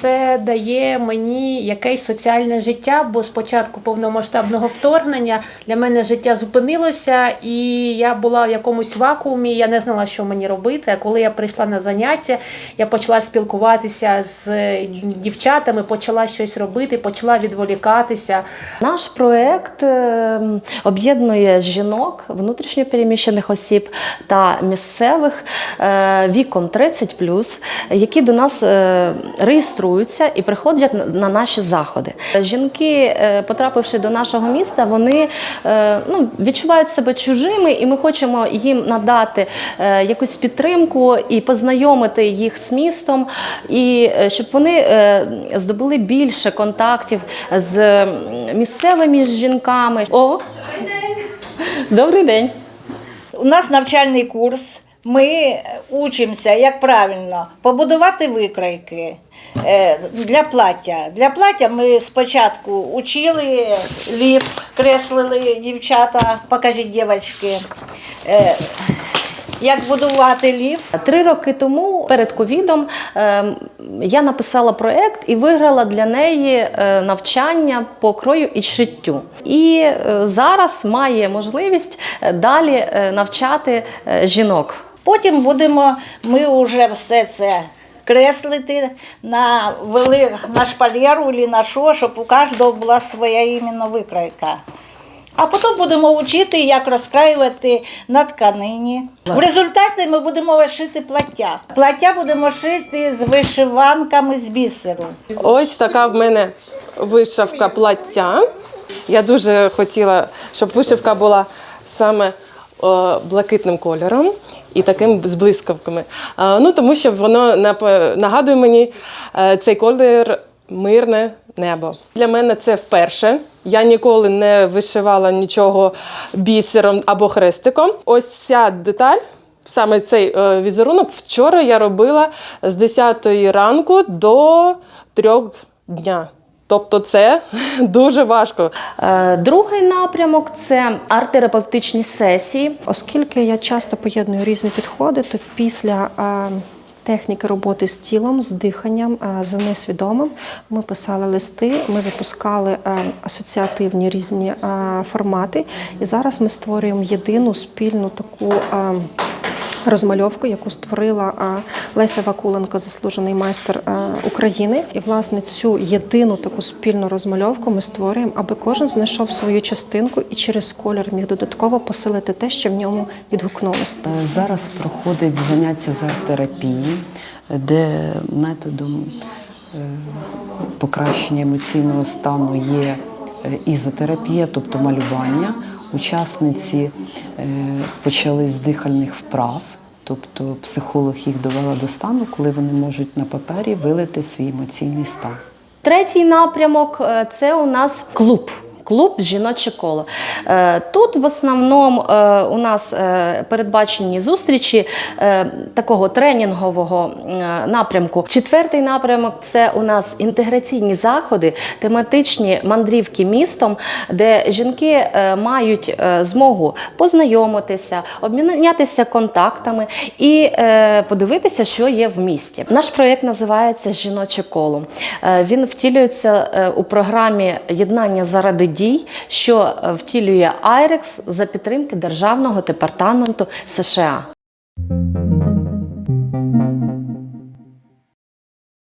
Це дає мені якесь соціальне життя, бо з початку повномасштабного вторгнення для мене життя зупинилося, і я була в якомусь вакуумі. Я не знала, що мені робити. А коли я прийшла на заняття, я почала спілкуватися з е, дівчатами, почала щось робити, почала відволікатися. Наш проект е, об'єднує жінок, внутрішньопереміщених осіб та місцевих е, віком 30 які до нас е, реєструються і приходять на- на наші заходи. Жінки, е, потрапивши до нашого міста, вони е, ну, відчувають себе чужими, і ми хочемо їм надати е, якусь підтримку і познайомити їх з містом, і щоб вони здобули більше контактів з місцевими жінками. О, добрий день. У нас навчальний курс. Ми учимося, як правильно побудувати викройки е, для плаття. Для плаття ми спочатку учили ліп, креслили дівчата, покажіть дівчатки, е, як будувати ліп. Три роки тому перед ковідом е, я написала проект і виграла для неї навчання по крою і шиттю. І зараз має можливість далі навчати жінок. Потім будемо ми вже все це креслити на вели, на шпалеру або на що, щоб у кожного була своя іменно викройка. А потім будемо вчити, як розкраювати на тканині. В результаті ми будемо шити плаття. Плаття будемо шити з вишиванками з бісеру. Ось така в мене вишивка плаття. Я дуже хотіла, щоб вишивка була саме блакитним кольором і таким з блискавками. Ну, тому що воно нагадує мені е, цей колір мирне небо. Для мене це вперше. Я ніколи не вишивала нічого бісером або хрестиком. Ось ця деталь. Саме цей е, візерунок вчора я робила з 10 ранку до 3 дня. Тобто це дуже важко. Е, Другий напрямок це арт-терапевтичні сесії. Оскільки я часто поєдную різні підходи, то після е, техніки роботи з тілом, з диханням, е, з несвідомим, ми писали листи, ми запускали асоціативні різні формати. І зараз ми створюємо єдину спільну таку. Розмальовку, яку створила Леся Вакуленко, заслужений майстер України, і власне цю єдину таку спільну розмальовку ми створюємо, аби кожен знайшов свою частинку і через колір міг додатково посилити те, що в ньому відгукнулося. Е, Зараз проходить заняття з арт-терапії, де методом е, покращення емоційного стану є е, ізотерапія, тобто малювання. Учасниці почали з дихальних вправ, тобто психолог їх довела до стану, коли вони можуть на папері вилити свій емоційний стан. Третій напрямок е, це у нас клуб. Клуб жіноче коло. Е, Тут в основному е, у нас е, передбачені зустрічі такого тренінгового напрямку. Четвертий напрямок це у нас інтеграційні заходи, тематичні мандрівки містом, де жінки мають змогу познайомитися, обмінятися контактами і подивитися, що є в місті. Наш проєкт називається Жіноче коло. Він втілюється у програмі Єднання заради дій, що е, втілює Айрекс за підтримки Державного департаменту США.